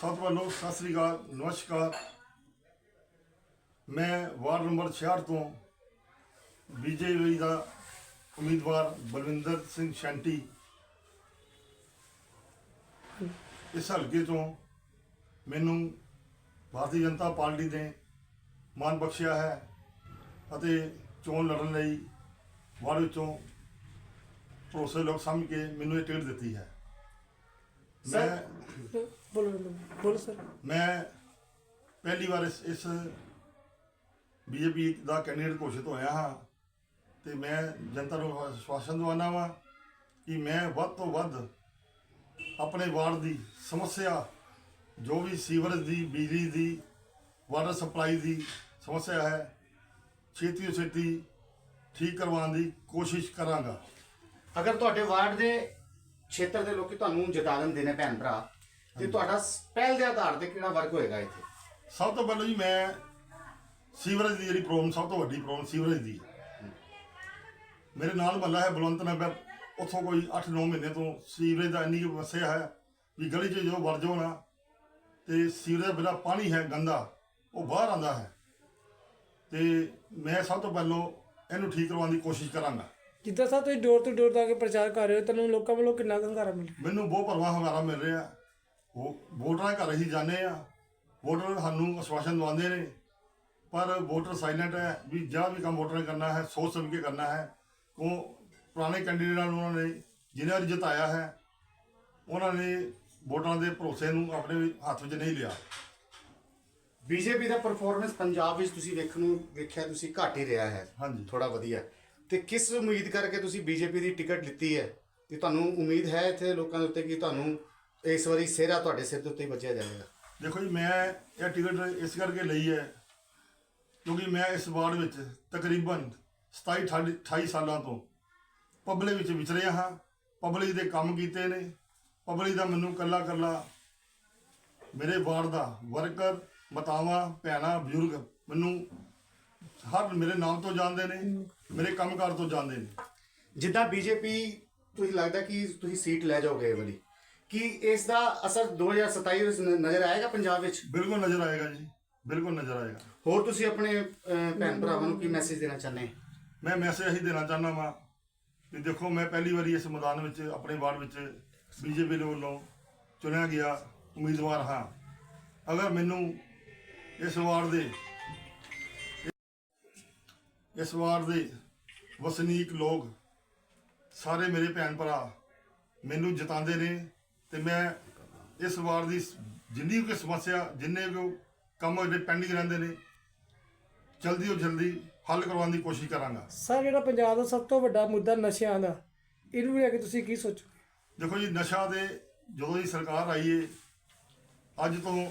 ਸਭ ਤੋਂ ਪਹਿਲਾਂ ਸਤਿ ਸ੍ਰੀ ਅਕਾਲ, ਨਮਸਕਾਰ। ਮੈਂ ਵਾਰਡ ਨੰਬਰ 66 ਤੋਂ ਬੀਜੇਪੀ ਦਾ ਉਮੀਦਵਾਰ ਬਲਵਿੰਦਰ ਸਿੰਘ ਸ਼ੈਂਟੀ ਇਸ ਹਲਕੇ ਤੋਂ ਮੈਨੂੰ ਭਾਰਤੀ ਜਨਤਾ ਪਾਰਟੀ ਨੇ ਮਾਨ ਬਖਸ਼ਿਆ ਹੈ ਅਤੇ ਚੋਣ ਲੜਨ ਲਈ ਵਾਰਡ ਵਿੱਚੋਂ ਭਰੋਸੇ ਲੋਕ ਸਮਝ ਕੇ ਮੈਨੂੰ ਇਹ ਟਿਕਟ ਦਿੱਤੀ ਹੈ। ਮੈਂ ਬੋਲੋ ਬੋਲੋ ਸਰ। ਮੈਂ ਪਹਿਲੀ ਵਾਰ ਇਸ ਇਸ ਬੀਜੇਪੀ ਦਾ ਕੈਂਡੀਡੇਟ ਘੋਸ਼ਿਤ ਹੋਇਆ ਹਾਂ ਤੇ ਮੈਂ ਜਨਤਾ ਨੂੰ ਆਸ਼ਵਾਸਨ ਦਵਾਨਾ ਵਾਂ ਕਿ ਮੈਂ ਵੱਧ ਤੋਂ ਵੱਧ ਆਪਣੇ ਵਾਰਡ ਦੀ ਸਮੱਸਿਆ ਜੋ ਵੀ ਸੀਵਰੇਜ ਦੀ ਬਿਜਲੀ ਦੀ ਵਾਟਰ ਸਪਲਾਈ ਦੀ ਸਮੱਸਿਆ ਹੈ ਛੇਤੀ ਤੋਂ ਛੇਤੀ ਠੀਕ ਕਰਵਾਉਣ ਦੀ ਕੋਸ਼ਿਸ਼ ਕਰਾਂਗਾ। ਅਗਰ ਤੁਹਾਡੇ ਵਾਰਡ ਦੇ ਖੇਤਰ ਦੇ ਲੋਕੀ ਤੁਹਾਨੂੰ ਜਿਤਾ ਦਿੰਦੇ ਨੇ ਭੈਣ ਭਰਾ। ਤੇ ਤੁਹਾਡਾ ਪਹਿਲ ਦੇ ਆਧਾਰ ਤੇ ਕਿਹੜਾ ਵਰਗ ਹੋਏਗਾ ਇੱਥੇ? ਸਭ ਤੋਂ ਪਹਿਲਾਂ ਜੀ ਮੈਂ ਸੀਵਰੇਜ ਦੀ ਜਿਹੜੀ ਪ੍ਰੋਬਲਮ ਸਭ ਤੋਂ ਵੱਡੀ ਪ੍ਰੋਬਲਮ ਸੀਵਰੇਜ ਦੀ। ਹੈ। ਮੇਰੇ ਨਾਲ ਮਹੱਲਾ ਹੈ ਬਲਵੰਤ ਨਗਰ। ਉੱਥੋਂ ਕੋਈ 8-9 ਮਹੀਨੇ ਤੋਂ ਸੀਵਰੇਜ ਦਾ ਇੰਨੀ ਸਮੱਸਿਆ ਹੈ ਵੀ ਗਲੀ 'ਚ ਜੋ ਵੜ ਜਾਓ ਨਾ ਤੇ ਸੀਵਰੇਜ ਬਿਨਾ ਪਾਣੀ ਹੈ ਗੰਦਾ ਉਹ ਬਾਹਰ ਆਂਦਾ ਹੈ। ਤੇ ਮੈਂ ਸਭ ਤੋਂ ਪਹਿਲਾਂ ਇਹਨੂੰ ਠੀਕ ਕਰਵਾਉਣ ਦੀ ਕੋਸ਼ਿਸ਼ ਕਰਾਂਗਾ। ਜਿੱਦਾਂ ਸਾਹਿਬ ਤੁਸੀਂ ਡੋਰ ਟੂ ਡੋਰ ਜਾ ਕੇ ਪ੍ਰਚਾਰ ਕਰ ਰਹੇ ਹੋ ਤੁਹਾਨੂੰ ਲੋਕਾਂ ਵੱਲੋਂ ਕਿੰਨਾ ਕੁ ਹੰਗਾਰਾ ਮਿਲਿਆ? ਮੈਨੂੰ ਬਹੁਤ ਭਰਵਾਂ ਹੰਗਾਰਾ ਮਿਲ ਰਿਹਾ। ਉਹ ਵੋਟਰਾਂ ਦੇ ਘਰ ਹੀ ਜਾਂਦੇ ਆ ਵੋਟਰ ਸਾਨੂੰ ਆਸ਼ਵਾਸਨ ਦਵਾਉਂਦੇ ਨੇ। ਪਰ ਵੋਟਰ ਸਾਇਲੈਂਟ ਹੈ ਵੀ ਜਿਹੜਾ ਵੀ ਕੰਮ ਵੋਟਰ ਨੇ ਕਰਨਾ ਹੈ ਸੋਚ ਸਮਝ ਕੇ ਕਰਨਾ ਹੈ। ਉਹ ਪੁਰਾਣੇ ਕੈਂਡੀਡੇਟਾਂ ਨੂੰ ਉਹਨਾਂ ਨੇ ਜਿਨ੍ਹਾਂ ਨੇ ਜਿਤਾਇਆ ਹੈ ਉਹਨਾਂ ਨੇ ਵੋਟਰਾਂ ਦੇ ਭਰੋਸੇ ਨੂੰ ਆਪਣੇ ਹੱਥ ਵਿੱਚ ਨਹੀਂ ਲਿਆ। ਬੀਜੇਪੀ ਦਾ ਪਰਫਾਰਮੈਂਸ ਪੰਜਾਬ ਵਿੱਚ ਤੁਸੀਂ ਵੇਖਣ ਨੂੰ ਵੇਖਿਆ ਤੁਸੀਂ ਘੱਟ ਹੀ ਰਿਹਾ ਹੈ। ਹਾਂਜੀ। ਥੋੜਾ ਵਧੀਆ। ਤੇ ਕਿਸ ਉਮੀਦ ਕਰਕੇ ਤੁਸੀਂ ਬੀਜੇਪੀ ਦੀ ਟਿਕਟ ਲਿੱਤੀ ਹੈ? ਤੇ ਤੁਹਾਨੂੰ ਉਮੀਦ ਹੈ ਇੱਥੇ ਲੋਕਾਂ ਦੇ ਉੱਤੇ ਕਿ ਤੁਹਾਨੂੰ ਇਸ ਵਾਰੀ ਸਿਹਰਾ ਤੁਹਾਡੇ ਸਿਰ ਦੇ ਉੱਤੇ ਹੀ ਵੱਜਿਆ ਜਾਏਗਾ ਦੇਖੋ ਜੀ, ਮੈਂ ਇਹ ਟਿਕਟ ਇਸ ਕਰਕੇ ਲਈ ਹੈ ਕਿਉਂਕਿ ਮੈਂ ਇਸ ਵਾਰਡ ਵਿੱਚ ਤਕਰੀਬਨ 27 ਅਠਾਈ- 28 ਸਾਲਾਂ ਤੋਂ ਪਬਲਿਕ ਵਿੱਚ ਵਿਚਰਿਆ ਹਾਂ। ਪਬਲਿਕ ਦੇ ਕੰਮ ਕੀਤੇ ਨੇ। ਪਬਲਿਕ ਦਾ ਮੈਨੂੰ ਕੱਲਾ ਕੱਲਾ ਮੇਰੇ ਵਾਰਡ ਦਾ ਵਰਕਰ, ਮਤਾਵਾਂ, ਭੈਣਾਂ, ਬਜ਼ੁਰਗ ਮੈਨੂੰ ਹਰ ਮੇਰੇ ਨਾਮ ਤੋਂ ਜਾਣਦੇ ਨੇ। ਮੇਰੇ ਕੰਮਕਾਰ ਤੋਂ ਜਾਣਦੇ ਨੇ। ਜਿੱਦਾਂ ਬੀਜੇਪੀ ਤੁਸੀਂ ਲੱਗਦਾ ਕਿ ਤੁਸੀਂ ਸੀਟ ਲੈ ਜਾਓਗੇ ਇਹ ਵਾਲੀ ਕੀ ਇਸ ਦਾ ਅਸਰ 2027 ਵਿੱਚ ਨ- ਨਜ਼ਰ ਆਏਗਾ ਪੰਜਾਬ ਵਿੱਚ? ਬਿਲਕੁਲ ਨਜ਼ਰ ਆਏਗਾ ਜੀ ਬਿਲਕੁਲ ਨਜ਼ਰ ਆਏਗਾ। ਹੋਰ ਤੁਸੀਂ ਆਪਣੇ ਅਹ, ਭੈਣ ਭਰਾਵਾਂ ਨੂੰ ਕੀ ਮੈਸੇਜ ਦੇਣਾ ਚਾਹੁੰਦੇ ਮੈਂ ਮੈਸੇਜ ਇਹੀ ਦੇਣਾ ਚਾਹੁੰਦਾ ਵਾਂ ਕਿ ਦੇਖੋ ਮੈਂ ਪਹਿਲੀ ਵਾਰੀ ਇਸ ਮੈਦਾਨ ਵਿੱਚ ਆਪਣੇ ਵਾਰਡ ਵਿੱਚ ਬੀਜੇਪੀ ਦੇ ਵੱਲੋਂ ਚੁਣਿਆ ਗਿਆ ਉਮੀਦਵਾਰ ਹਾਂ। ਅਗਰ ਮੈਨੂੰ ਇਸ ਵਾਰਡ ਦੇ ਇਸ ਵਾਰਡ ਦੇ ਵਸਨੀਕ ਲੋਕ ਸਾਰੇ ਮੇਰੇ ਭੈਣ ਭਰਾ ਮੈਨੂੰ ਜਿਤਾਉਂਦੇ ਨੇ ਤੇ ਮੈਂ ਇਸ ਵਾਰਡ ਦੀ ਜਿੰਨੀ ਵੀ ਸਮੱਸਿਆ ਜਿੰਨੇ ਵੀ ਕੰਮ ਜਿਹੜੇ ਪੈਂਡਿੰਗ ਰਹਿੰਦੇ ਨੇ ਜਲਦੀ ਤੋਂ ਜਲਦੀ ਹੱਲ ਕਰਵਾਉਣ ਦੀ ਕੋਸ਼ਿਸ਼ ਕਰਾਂਗਾ। ਸਰ ਜਿਹੜਾ ਪੰਜਾਬ ਦਾ ਸਭ ਤੋਂ ਵੱਡਾ ਮੁੱਦਾ ਨਸ਼ਿਆਂ ਦਾ ਇਹਨੂੰ ਲੈ ਕੇ ਤੁਸੀਂ ਕੀ ਸੋਚੋ ਦੇਖੋ ਜੀ ਨਸ਼ਾ ਦੇ ਜਦੋਂ ਦੀ ਸਰਕਾਰ ਆਈ ਏ ਅੱਜ ਤੋਂ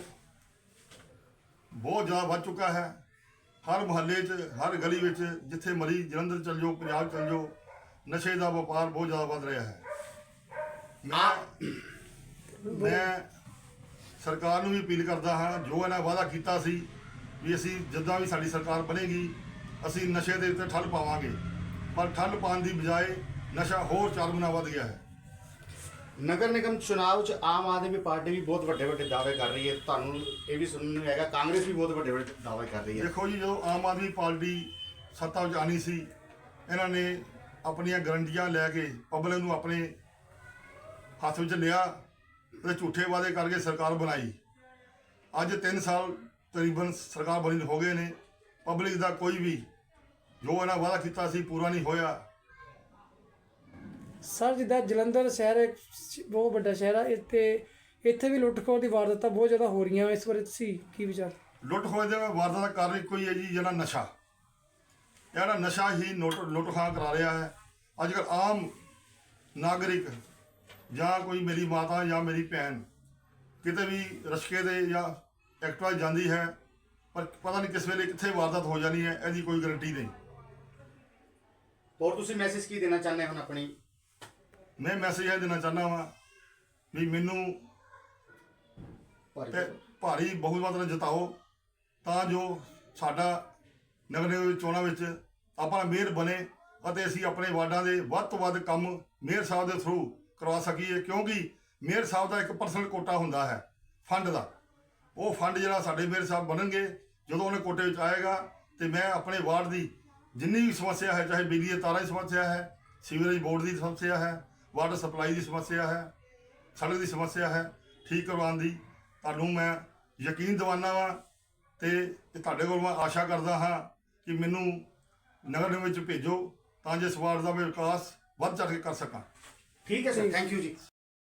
ਬਹੁਤ ਜ਼ਿਆਦਾ ਵੱਧ ਚੁੱਕਾ ਹੈ। ਹਰ ਮੁਹੱਲੇ 'ਚ, ਹਰ ਗਲੀ ਵਿੱਚ ਜਿੱਥੇ ਮਰੀ ਜਲੰਧਰ ਚਲ ਜਾਓ, ਪੰਜਾਬ ਚਲ ਜਾਓ, ਨਸ਼ੇ ਦਾ ਵਪਾਰ ਬਹੁਤ ਜ਼ਿਆਦਾ ਵੱਧ ਰਿਹਾ ਹੈ। ਮੈਂ ਮੈਂ ਸਰਕਾਰ ਨੂੰ ਵੀ ਅਪੀਲ ਕਰਦਾ ਹਾਂ, ਜੋ ਇਹਨਾਂ ਵਾਅਦਾ ਕੀਤਾ ਸੀ ਵੀ ਅਸੀਂ ਜਿੱਦਾਂ ਵੀ ਸਾਡੀ ਸਰਕਾਰ ਬਣੇਗੀ, ਅਸੀਂ ਨਸ਼ੇ ਦੇ ਉੱਤੇ ਠੱਲ ਪਾਵਾਂਗੇ। ਪਰ ਠੱਲ ਪਾਉਣ ਦੀ ਬਜਾਏ ਨਸ਼ਾ ਹੋਰ ਚਾਰ ਗੁਣਾ ਵੱਧ ਗਿਆ ਹੈ। ਨਗਰ ਨਿਗਮ ਚੁਣਾਵ 'ਚ ਆਮ ਆਦਮੀ ਪਾਰਟੀ ਵੀ ਬਹੁਤ ਵੱਡੇ ਵੱਡੇ ਦਾਅਵੇ ਕਰ ਰਹੀ ਹੈ। ਤੁਹਾਨੂੰ ਇਹ ਵੀ ਸੁਣਨ ਨੂੰ ਹੈਗਾ, ਕਾਂਗਰਸ ਵੀ ਬਹੁਤ ਵੱਡੇ ਵੱਡੇ ਦਾਅਵੇ ਕਰ ਰਹੀ ਹੈ। ਦੇਖੋ ਜੀ, ਜਦੋਂ ਆਮ ਆਦਮੀ ਪਾਰਟੀ ਸੱਤਾ ਵਿੱਚ ਆਣੀ ਸੀ, ਇਹਨਾਂ ਨੇ ਆਪਣੀਆਂ ਗਰੰਟੀਆਂ ਲੈ ਕੇ ਪਬਲਿਕ ਨੂੰ ਆਪਣੇ ਹੱਥ ਵਿੱਚ ਲਿਆ ਤੇ ਝੂਠੇ ਵਾਅਦੇ ਕਰਕੇ ਸਰਕਾਰ ਬਣਾਈ। ਅੱਜ 3 ਸਾਲ ਤਕਰੀਬਨ ਸਰਕਾਰ ਬਣੀ ਹੋ ਗਏ ਨੇ। ਪਬਲਿਕ ਦਾ ਕੋਈ ਵੀ ਜੋ ਇਹਨਾਂ ਵਾਅਦਾ ਕੀਤਾ ਸੀ, ਪੂਰਾ ਨਹੀਂ ਹੋਇਆ। ਸਰ ਜਿੱਦਾਂ ਜਲੰਧਰ ਸ਼ਹਿਰ ਇੱਕ ਸ਼- ਬਹੁਤ ਵੱਡਾ ਸ਼ਹਿਰ ਆ ਇੱਥੇ ਇੱਥੇ ਵੀ ਲੁੱਟ ਖੋਹ ਦੀ ਵਾਰਦਾਤਾਂ ਬਹੁਤ ਜ਼ਿਆਦਾ ਹੋ ਰਹੀਆਂ ਇਸ ਬਾਰੇ ਤੁਸੀਂ ਕੀ ਵਿਚਾਰ? ਲੁੱਟ ਖੋਹ ਦੇ ਵਾਰਦਾਤ ਦਾ ਕਾਰਨ ਇੱਕੋ ਹੀ ਹੈ ਜੀ ਜਿਹੜਾ ਨਸ਼ਾ। ਇਹ ਜਿਹੜਾ ਨਸ਼ਾ ਹੀ ਨੋਟ ਲੁੱਟ ਖਾ ਕਰਾ ਰਿਹਾ ਹੈ। ਅੱਜ ਕੱਲ੍ਹ ਆਮ ਨਾਗਰਿਕ ਜਾਂ ਕੋਈ ਮੇਰੀ ਮਾਤਾ ਜਾਂ ਮੇਰੀ ਭੈਣ ਕਿਤੇ ਵੀ ਰਸ਼ਕੇ ਦੇ ਜਾਂ ਐਕਟਿਵਾ ਜਾਂਦੀ ਹੈ ਪਰ ਪਤਾ ਨਹੀਂ ਕਿਸ ਵੇਲੇ ਕਿੱਥੇ ਵਾਰਦਾਤ ਹੋ ਜਾਣੀ ਹੈ ਇਹਦੀ ਕੋਈ ਗਾਰੰਟੀ ਨਹੀਂ। ਹੋਰ ਤੁਸੀਂ ਮੈਸੇਜ ਕੀ ਦੇਣਾ ਚਾਹੁੰਦੇ ਹੋ ਹੁਣ ਆਪਣੀ ਮੈਂ ਮੈਸੇਜ ਇਹ ਦੇਣਾ ਚਾਹੁੰਦਾ ਵਾਂ ਵੀ ਮੈਨੂੰ ਤੇ ਭਾਰੀ ਬਹੁਮਤ ਨਾਲ ਜਿਤਾਓ ਤਾਂ ਜੋ ਸਾਡਾ ਨਗਰ ਨਿਗਮ ਦੀ ਚੋਣਾਂ ਵਿੱਚ ਆਪਣਾ ਮੇਅਰ ਬਣੇ ਅਤੇ ਅਸੀਂ ਆਪਣੇ ਵਾਰਡਾਂ ਦੇ ਵੱਧ ਤੋਂ ਵੱਧ ਕੰਮ ਮੇਅਰ ਸਾਹਿਬ ਦੇ ਥਰੂ ਕਰਵਾ ਸਕੀਏ ਕਿਉਂਕਿ ਮੇਅਰ ਸਾਹਿਬ ਦਾ ਇੱਕ ਪਰਸਨਲ ਕੋਟਾ ਹੁੰਦਾ ਹੈ ਫੰਡ ਦਾ। ਉਹ ਫੰਡ ਜਿਹੜਾ ਸਾਡੇ ਮੇਅਰ ਸਾਹਿਬ ਬਣਨਗੇ ਜਦੋਂ ਉਹਨੇ ਕੋਟੇ ਵਿੱਚ ਆਏਗਾ ਤੇ ਮੈਂ ਆਪਣੇ ਵਾਰਡ ਦੀ ਜਿੰਨੀ ਵੀ ਸਮੱਸਿਆ ਹੈ ਚਾਹੇ ਬਿਜਲੀ ਦੇ ਤਾਰਾਂ ਦੀ ਸਮੱਸਿਆ ਹੈ ਸੀਵਰੇਜ ਬੋਰਡ ਦੀ ਸਮੱਸਿਆ ਹੈ ਵਾਟਰ ਸਪਲਾਈ ਦੀ ਸਮੱਸਿਆ ਹੈ ਸੜਕ ਦੀ ਸਮੱਸਿਆ ਹੈ ਠੀਕ ਕਰਵਾਉਣ ਦੀ। ਤੁਹਾਨੂੰ ਮੈਂ ਯਕੀਨ ਦਿਵਾਨਾ ਵਾਂ ਤੇ ਤੁਹਾਡੇ ਕੋਲ ਮੈਂ ਆਸ਼ਾ ਕਰਦਾ ਹਾਂ ਕਿ ਮੈਨੂੰ ਨਗਰ ਨਿਗਮ ਵਿੱਚ ਭੇਜੋ ਤਾਂ ਜੇ ਇਸ ਵਾਰਡ ਦਾ ਮੈਂ ਵਿਕਾਸ ਵੱਧ ਚੜ੍ਹ ਕੇ ਕਰ ਸਕਾਂ। ਠੀਕ ਹੈ ਸਰ ਥੈਂਕ ਯੂ ਜੀ।